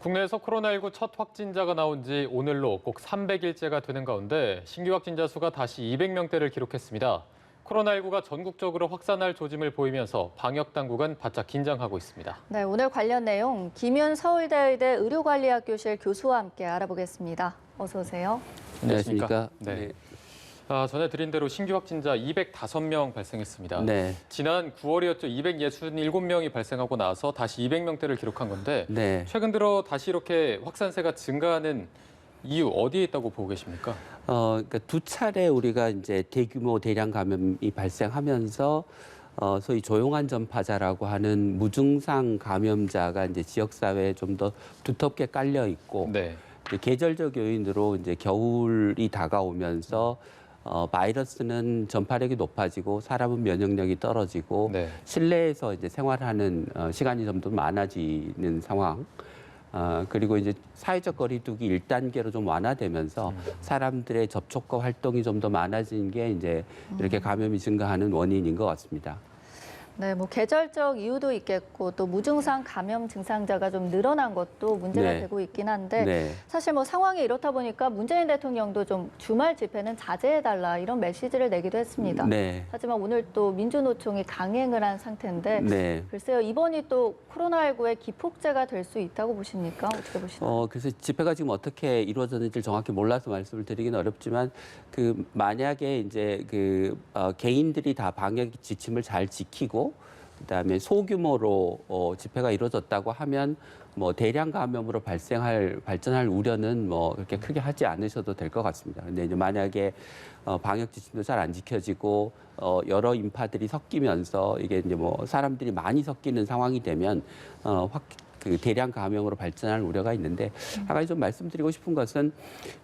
국내에서 코로나19 첫 확진자가 나온 지 오늘로 꼭 300일째가 되는 가운데 신규 확진자 수가 다시 200명대를 기록했습니다. 코로나19가 전국적으로 확산할 조짐을 보이면서 방역 당국은 바짝 긴장하고 있습니다. 네, 오늘 관련 내용 김윤 서울대의대 의료관리학교실 교수와 함께 알아보겠습니다. 어서 오세요. 안녕하십니까. 네. 아, 전에 드린 대로 신규 확진자 205명 발생했습니다. 네. 지난 9월이었죠. 267명이 발생하고 나서 다시 200명대를 기록한 건데 네. 최근 들어 다시 이렇게 확산세가 증가하는 이유 어디에 있다고 보고 계십니까? 어, 그러니까 두 차례 우리가 이제 대규모 대량 감염이 발생하면서 어, 소위 조용한 전파자라고 하는 무증상 감염자가 이제 지역 사회에 좀 더 두텁게 깔려 있고 네. 계절적 요인으로 이제 겨울이 다가오면서 어, 바이러스는 전파력이 높아지고 사람은 면역력이 떨어지고 네. 실내에서 이제 생활하는 어, 시간이 좀더 많아지는 상황. 어, 그리고 이제 사회적 거리두기 1단계로 좀 완화되면서 사람들의 접촉과 활동이 좀 더 많아진 게 이제 이렇게 감염이 증가하는 원인인 것 같습니다. 네, 뭐 계절적 이유도 있겠고 또 무증상 감염 증상자가 좀 늘어난 것도 문제가 네. 되고 있긴 한데 네. 사실 뭐 상황이 이렇다 보니까 문재인 대통령도 좀 주말 집회는 자제해달라 이런 메시지를 내기도 했습니다. 네. 하지만 오늘 또 민주노총이 강행을 한 상태인데 네. 글쎄요 이번이 또 코로나19의 기폭제가 될 수 있다고 보십니까? 어떻게 보시나요? 어, 그래서 집회가 지금 어떻게 이루어졌는지 정확히 몰라서 말씀을 드리기는 어렵지만 그 만약에 이제 그 어, 개인들이 다 방역 지침을 잘 지키고 그다음에 소규모로 어, 집회가 이루어졌다고 하면 뭐 대량 감염으로 발생할 발전할 우려는 뭐 그렇게 크게 하지 않으셔도 될 것 같습니다. 근데 이제 만약에 어, 방역 지침도 잘 안 지켜지고 어, 여러 인파들이 섞이면서 이게 이제 뭐 사람들이 많이 섞이는 상황이 되면 어, 확 그 대량 감염으로 발전할 우려가 있는데 한 가지 좀 말씀드리고 싶은 것은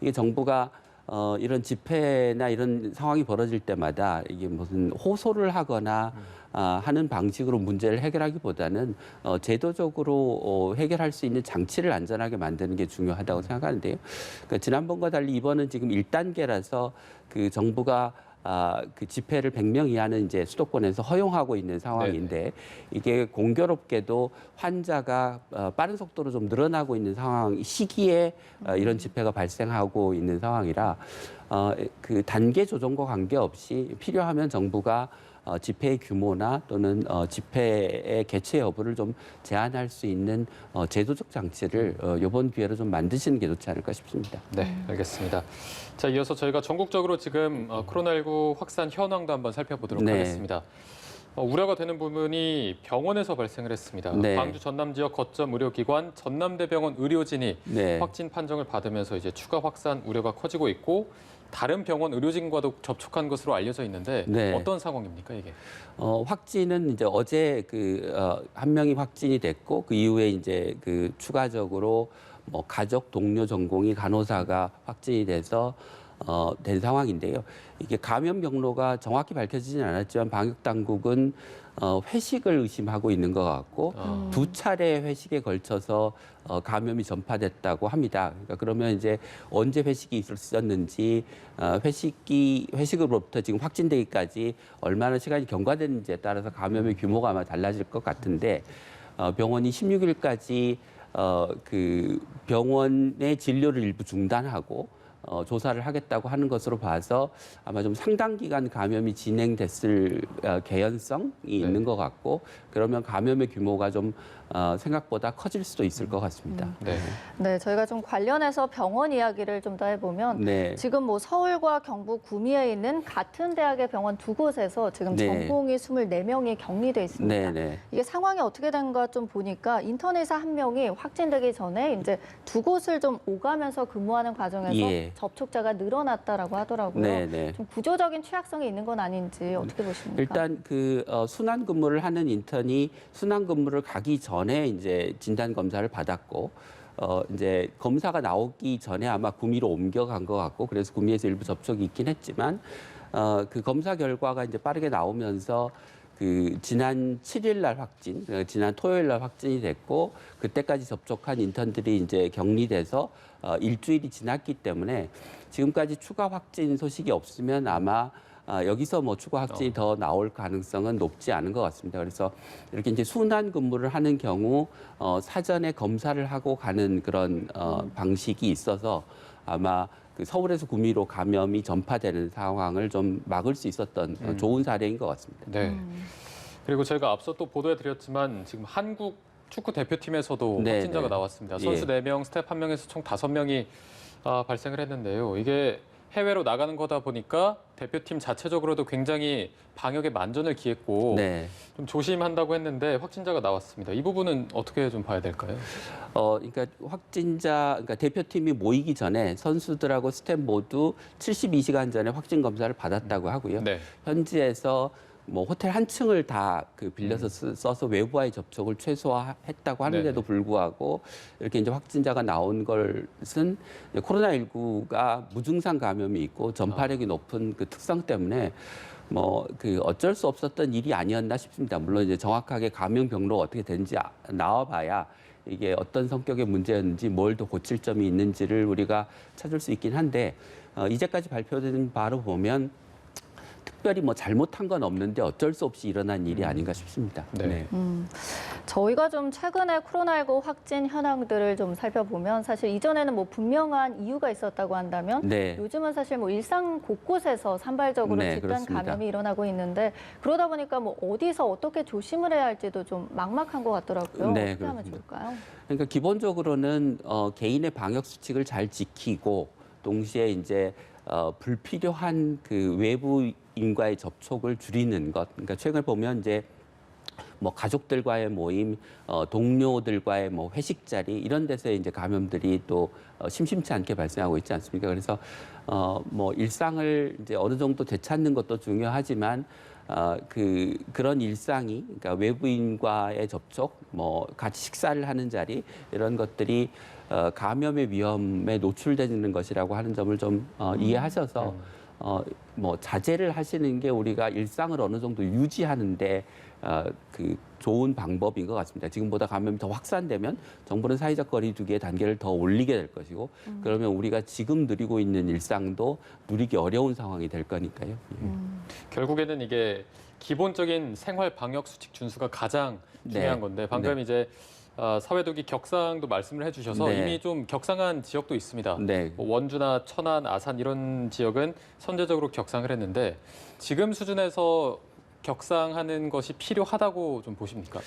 이게 정부가 어, 이런 집회나 이런 상황이 벌어질 때마다 이게 무슨 호소를 하거나 아, 하는 방식으로 문제를 해결하기보다는 어, 제도적으로 어, 해결할 수 있는 장치를 안전하게 만드는 게 중요하다고 생각하는데요. 그러니까 지난번과 달리 이번은 지금 1단계라서 그 정부가 아, 그 집회를 100명 이하는 이제 수도권에서 허용하고 있는 상황인데 이게 공교롭게도 환자가 어, 빠른 속도로 좀 늘어나고 있는 상황 시기에 어, 이런 집회가 발생하고 있는 상황이라 어, 그 단계 조정과 관계없이 필요하면 정부가 어, 집회의 규모나 또는 어, 집회의 개최 여부를 좀 제한할 수 있는 어, 제도적 장치를 어, 이번 기회로 좀 만드시는 게 좋지 않을까 싶습니다. 네, 알겠습니다. 자, 이어서 저희가 전국적으로 지금 어, 코로나19 확산 현황도 한번 살펴보도록 네. 하겠습니다. 어, 우려가 되는 부분이 병원에서 발생을 했습니다. 네. 광주 전남 지역 거점 의료기관 전남대병원 의료진이 네. 확진 판정을 받으면서 이제 추가 확산 우려가 커지고 있고 다른 병원 의료진과도 접촉한 것으로 알려져 있는데 네. 어떤 상황입니까 이게? 어, 확진은 이제 어제 그, 어, 한 명이 확진이 됐고 그 이후에 이제 그 추가적으로 뭐 가족, 동료 전공의 간호사가 확진이 돼서 어, 된 상황인데요. 이게 감염 경로가 정확히 밝혀지지는 않았지만 방역 당국은 어, 회식을 의심하고 있는 것 같고 아. 두 차례 회식에 걸쳐서 어, 감염이 전파됐다고 합니다. 그러니까 그러면 이제 언제 회식이 있었는지 어, 회식이 회식으로부터 지금 확진되기까지 얼마나 시간이 경과됐는지에 따라서 감염의 규모가 아마 달라질 것 같은데 어, 병원이 16일까지 어, 그 병원의 진료를 일부 중단하고 어, 조사를 하겠다고 하는 것으로 봐서 아마 좀 상당 기간 감염이 진행됐을 어, 개연성이 있는 것 같고 그러면 감염의 규모가 좀 어, 생각보다 커질 수도 있을 것 같습니다. 네. 네, 저희가 좀 관련해서 병원 이야기를 좀 더 해보면 네. 지금 뭐 서울과 경북 구미에 있는 같은 대학의 병원 두 곳에서 지금 네. 전공의 24명이 격리돼 있습니다. 네, 네. 이게 상황이 어떻게 된가 좀 보니까 인턴 의사 한 명이 확진되기 전에 이제 두 곳을 좀 오가면서 근무하는 과정에서 예. 접촉자가 늘어났다라고 하더라고요. 네, 네. 좀 구조적인 취약성이 있는 건 아닌지 어떻게 보십니까? 일단 그 어, 순환 근무를 하는 인턴이 순환 근무를 가기 전에 이제 진단 검사를 받았고 어 이제 검사가 나오기 전에 아마 구미로 옮겨간 것 같고 그래서 구미에서 일부 접촉이 있긴 했지만 어그 검사 결과가 이제 빠르게 나오면서 그 지난 7일 날 확진, 어, 지난 토요일 날 확진이 됐고 그때까지 접촉한 인턴들이 이제 격리돼서 어 일주일이 지났기 때문에 지금까지 추가 확진 소식이 없으면 아마 아, 여기서 뭐 추가 확진이 더 나올 가능성은 높지 않은 것 같습니다. 그래서 이렇게 이제 순환 근무를 하는 경우 어, 사전에 검사를 하고 가는 그런 어, 방식이 있어서 아마 그 서울에서 구미로 감염이 전파되는 상황을 좀 막을 수 있었던 어, 좋은 사례인 것 같습니다. 네. 그리고 저희가 앞서 또 보도해 드렸지만 지금 한국 축구 대표팀에서도 네, 확진자가 네. 나왔습니다. 예. 선수 네 명 스텝 한명에서총 다섯 명이 아, 발생을 했는데요. 이게 해외로 나가는 거다 보니까 대표팀 자체적으로도 굉장히 방역에 만전을 기했고 네. 좀 조심한다고 했는데 확진자가 나왔습니다. 이 부분은 어떻게 좀 봐야 될까요? 어, 그러니까 확진자, 그러니까 대표팀이 모이기 전에 선수들하고 스텝 모두 72시간 전에 확진 검사를 받았다고 하고요. 네. 현지에서 뭐 호텔 한 층을 다 그 빌려서 쓰- 써서 외부와의 접촉을 최소화했다고 하는데도. 불구하고 이렇게 이제 확진자가 나온 것은 코로나19가 무증상 감염이 있고 전파력이 높은 그 특성 때문에 뭐 그 어쩔 수 없었던 일이 아니었나 싶습니다. 물론 이제 정확하게 감염 경로가 어떻게 되는지 아- 나와봐야 이게 어떤 성격의 문제였는지 뭘 더 고칠 점이 있는지를 우리가 찾을 수 있긴 한데 어, 이제까지 발표된 바로 보면 특별히 뭐 잘못한 건 없는데 어쩔 수 없이 일어난 일이 아닌가 싶습니다. 네. 음, 저희가 좀 최근에 코로나19 확진 현황들을 좀 살펴보면 사실 이전에는 뭐 분명한 이유가 있었다고 한다면 네. 요즘은 사실 뭐 일상 곳곳에서 산발적으로 네, 집단 그렇습니다. 감염이 일어나고 있는데 그러다 보니까 뭐 어디서 어떻게 조심을 해야 할지도 좀 막막한 것 같더라고요. 네, 어떻게 하면 그렇습니다. 좋을까요? 그러니까 기본적으로는 어, 개인의 방역 수칙을 잘 지키고 동시에 이제 어, 불필요한 그 외부인과의 접촉을 줄이는 것. 그러니까 최근에 보면 이제 뭐 가족들과의 모임, 어, 동료들과의 뭐 회식 자리 이런 데서 이제 감염들이 또 어, 심심치 않게 발생하고 있지 않습니까? 그래서 어, 뭐 일상을 이제 어느 정도 되찾는 것도 중요하지만 어, 그 그런 일상이 그러니까 외부인과의 접촉, 뭐 같이 식사를 하는 자리 이런 것들이 어, 감염의 위험에 노출되는 것이라고 하는 점을 좀 어, 이해하셔서 어, 뭐 자제를 하시는 게 우리가 일상을 어느 정도 유지하는데 어, 그 좋은 방법인 것 같습니다. 지금보다 감염이 더 확산되면 정부는 사회적 거리두기의 단계를 더 올리게 될 것이고 그러면 우리가 지금 누리고 있는 일상도 누리기 어려운 상황이 될 거니까요. 예. 결국에는 이게 기본적인 생활 방역 수칙 준수가 가장 네. 중요한 건데 방금 이제 어, 사회도기 격상도 말씀을 해주셔서 네. 이미 좀 격상한 지역도 있습니다. 네. 뭐 원주나 천안, 아산 이런 지역은 선제적으로 격상을 했는데 지금 수준에서 격상하는 것이 필요하다고 좀 보십니까?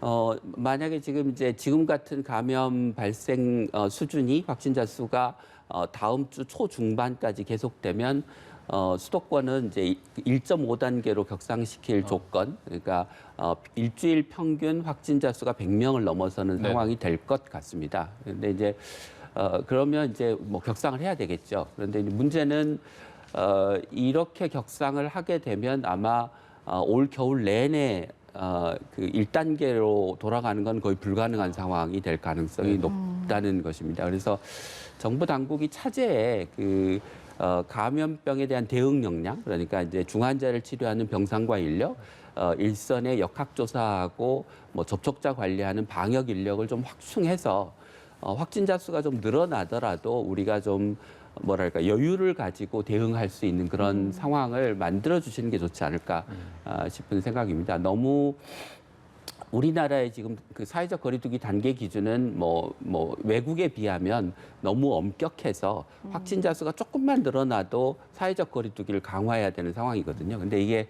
어, 만약에 지금 이제 지금 같은 감염 발생 어, 수준이 확진자 수가 어, 다음 주 초중반까지 계속되면 어, 수도권은 이제 1.5단계로 격상시킬 조건, 그러니까 어, 일주일 평균 확진자 수가 100명을 넘어서는 네. 상황이 될 것 같습니다. 그런데 이제 어, 그러면 이제 뭐 격상을 해야 되겠죠. 그런데 문제는 어, 이렇게 격상을 하게 되면 아마 어, 올 겨울 내내 어, 그 1단계로 돌아가는 건 거의 불가능한 상황이 될 가능성이 높다는 것입니다. 그래서 정부 당국이 차제에 그 어, 감염병에 대한 대응 역량, 그러니까 이제 중환자를 치료하는 병상과 인력, 어, 일선의 역학조사하고 뭐 접촉자 관리하는 방역 인력을 좀 확충해서 어, 확진자 수가 좀 늘어나더라도 우리가 좀 뭐랄까 여유를 가지고 대응할 수 있는 그런 상황을 만들어 주시는 게 좋지 않을까 아, 싶은 생각입니다. 너무 우리나라의 지금 그 사회적 거리두기 단계 기준은 뭐, 뭐 외국에 비하면 너무 엄격해서 확진자 수가 조금만 늘어나도 사회적 거리두기를 강화해야 되는 상황이거든요. 근데 이게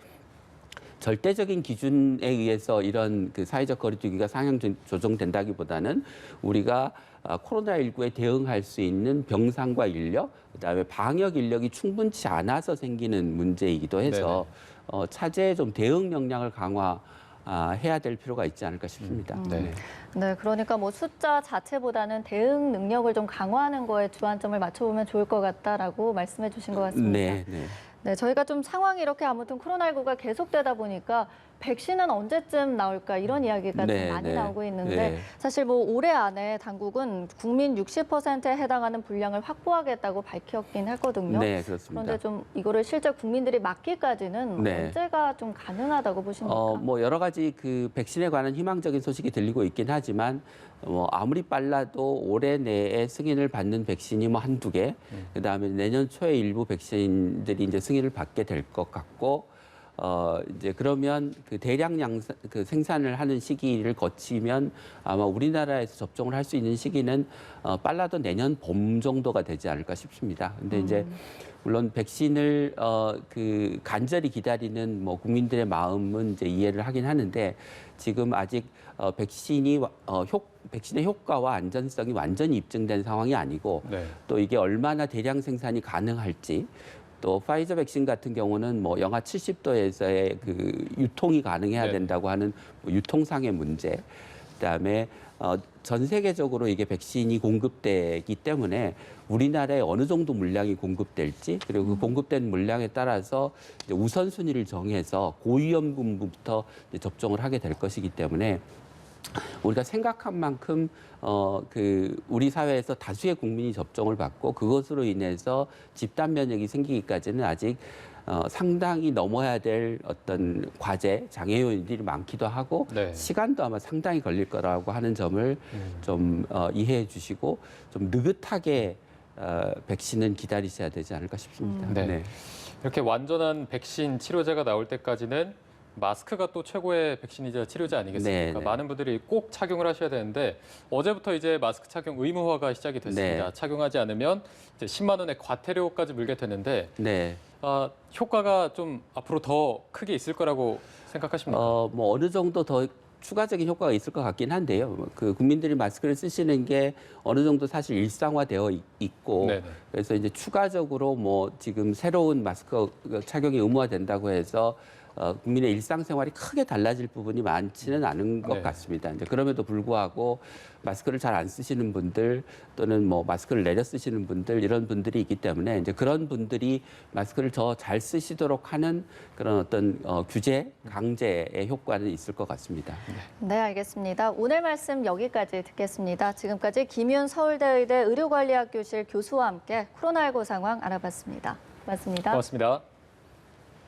절대적인 기준에 의해서 이런 그 사회적 거리두기가 상향 조- 조정된다기보다는 우리가 아, 코로나19에 대응할 수 있는 병상과 인력, 그다음에 방역 인력이 충분치 않아서 생기는 문제이기도 해서 어, 차제에 좀 대응 역량을 강화 해야 될 필요가 있지 않을까 싶습니다. 네. 네, 그러니까 뭐 숫자 자체보다는 대응 능력을 좀 강화하는 거에 주안점을 맞춰보면 좋을 것 같다라고 말씀해 주신 것 같습니다. 네, 네. 네, 저희가 좀 상황이 이렇게 아무튼 코로나19가 계속되다 보니까 백신은 언제쯤 나올까 이런 이야기가 네, 좀 많이 네. 나오고 있는데 네. 사실 뭐 올해 안에 당국은 국민 60%에 해당하는 분량을 확보하겠다고 밝혔긴 했거든요. 네, 그렇습니다. 그런데 좀 이거를 실제 국민들이 맞기까지는 네. 언제가 좀 가능하다고 보십니까? 어, 뭐 여러 가지 그 백신에 관한 희망적인 소식이 들리고 있긴 하지만 뭐 아무리 빨라도 올해 내에 승인을 받는 백신이 뭐 한두 개, 그다음에 내년 초에 일부 백신들이 이제 승인을 받게 될 것 같고 어 이제 그러면 그 대량 양산 그 생산을 하는 시기를 거치면 아마 우리나라에서 접종을 할 수 있는 시기는 어 빨라도 내년 봄 정도가 되지 않을까 싶습니다. 근데 이제 물론 백신을 어 그 간절히 기다리는 뭐 국민들의 마음은 이제 이해를 하긴 하는데 지금 아직 어 백신이 와- 어 효, 백신의 효과와 안전성이 완전히 입증된 상황이 아니고 네. 또 이게 얼마나 대량 생산이 가능할지 또 파이저 백신 같은 경우는 뭐 영하 70도에서의 그 유통이 가능해야 네. 된다고 하는 뭐 유통상의 문제 그다음에 어, 전 세계적으로 이게 백신이 공급되기 때문에 우리나라에 어느 정도 물량이 공급될지 그리고 그 공급된 물량에 따라서 이제 우선순위를 정해서 고위험군부터 이제 접종을 하게 될 것이기 때문에 우리가 생각한 만큼 어 그 우리 사회에서 다수의 국민이 접종을 받고 그것으로 인해서 집단 면역이 생기기까지는 아직 어 상당히 넘어야 될 어떤 과제 장애 요인들이 많기도 하고 네. 시간도 아마 상당히 걸릴 거라고 하는 점을 좀 어, 이해해 주시고 좀 느긋하게 어, 백신은 기다리셔야 되지 않을까 싶습니다. 음. 네. 이렇게 완전한 백신 치료제가 나올 때까지는 마스크가 또 최고의 백신이자 치료제 아니겠습니까? 네, 네. 많은 분들이 꼭 착용을 하셔야 되는데 어제부터 이제 마스크 착용 의무화가 시작이 됐습니다. 네. 착용하지 않으면 이제 10만 원의 과태료까지 물게 되는데 네. 아, 효과가 좀 앞으로 더 크게 있을 거라고 생각하십니까? 어, 뭐 어느 정도 더 추가적인 효과가 있을 것 같긴 한데요. 그 국민들이 마스크를 쓰시는 게 어느 정도 사실 일상화되어 있- 있고 네네. 그래서 이제 추가적으로 뭐 지금 새로운 마스크 착용이 의무화된다고 해서 어, 국민의 일상생활이 크게 달라질 부분이 많지는 않은 것 네. 같습니다. 이제 그럼에도 불구하고 마스크를 잘 안 쓰시는 분들 또는 뭐 마스크를 내려 쓰시는 분들 이런 분들이 있기 때문에 이제 그런 분들이 마스크를 더 잘 쓰시도록 하는 그런 어떤 어, 규제 강제의 효과는 있을 것 같습니다. 네, 알겠습니다. 오늘 말씀 여기까지 듣겠습니다. 지금까지 김윤 서울대의대 의료관리학교실 교수와 함께 코로나19 상황 알아봤습니다. 고맙습니다. 고맙습니다.